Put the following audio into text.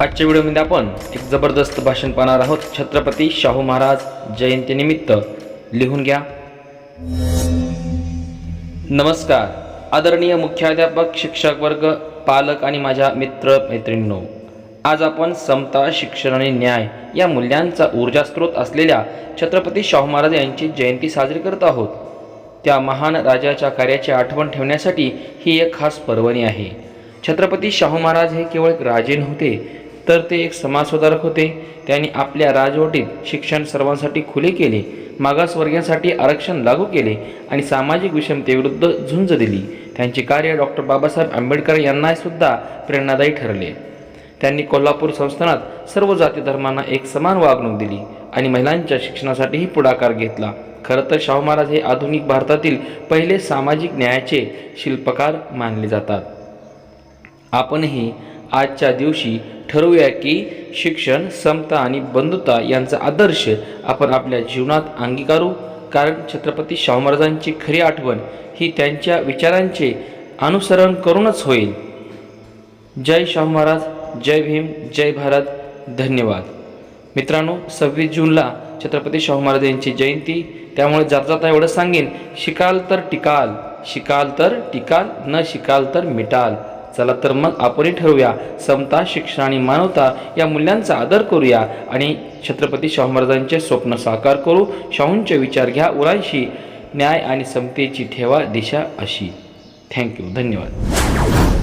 आजच्या व्हिडिओमध्ये आपण एक जबरदस्त भाषण पाहणार आहोत. छत्रपती शाहू महाराज जयंतीनिमित्त. लिहून घ्या. नमस्कार. आदरणीय मुख्याध्यापक शिक्षक वर्ग पालक आणि माझ्या मित्र मैत्रिणींनो आज आपण समता शिक्षण आणि न्याय या मूल्यांचा ऊर्जास्रोत असलेल्या छत्रपती शाहू महाराज यांची जयंती साजरी करत आहोत. त्या महान राजाच्या कार्याची आठवण ठेवण्यासाठी ही एक खास पर्वणी आहे. छत्रपती शाहू महाराज हे केवळ एक राजे नव्हते तर ते एक समाजसुधारक होते. त्यांनी आपल्या राजवटीत शिक्षण सर्वांसाठी खुले केले. मागासवर्गीयांसाठी आरक्षण लागू केले आणि सामाजिक विषमतेविरुद्ध झुंज दिली. त्यांचे कार्य डॉक्टर बाबासाहेब आंबेडकर यांनासुद्धा प्रेरणादायी ठरले. त्यांनी कोल्हापूर संस्थानात सर्व जाती धर्मांना एक समान वागणूक दिली आणि महिलांच्या शिक्षणासाठीही पुढाकार घेतला. खरं तर शाहू महाराज हे आधुनिक भारतातील पहिले सामाजिक न्यायाचे शिल्पकार मानले जातात. आपणही आजच्या दिवशी ठरवूया की शिक्षण समता आणि बंधुता यांचा आदर्श आपण आपल्या जीवनात अंगीकारू. कारण छत्रपती शाहू महाराजांची खरी आठवण ही त्यांच्या विचारांचे अनुसरण करूनच होईल. जय शाहू महाराज जय भीम जय भारत. धन्यवाद. मित्रांनो सव्वीस जूनला छत्रपती शाहू महाराज यांची जयंती. त्यामुळे जाता जाता एवढं सांगेन शिकाल तर टिकाल शिकाल तर टिकाल न शिकाल तर मिटाल. चला तर मग आपणही ठरवूया. समता शिक्षण आणि मानवता या मूल्यांचा आदर करूया आणि छत्रपती शाहू महाराजांचे स्वप्न साकार करू. शाहूंचे विचार घ्या उरांशी. न्याय आणि समतेची ठेवा दिशा अशी. थँक्यू धन्यवाद.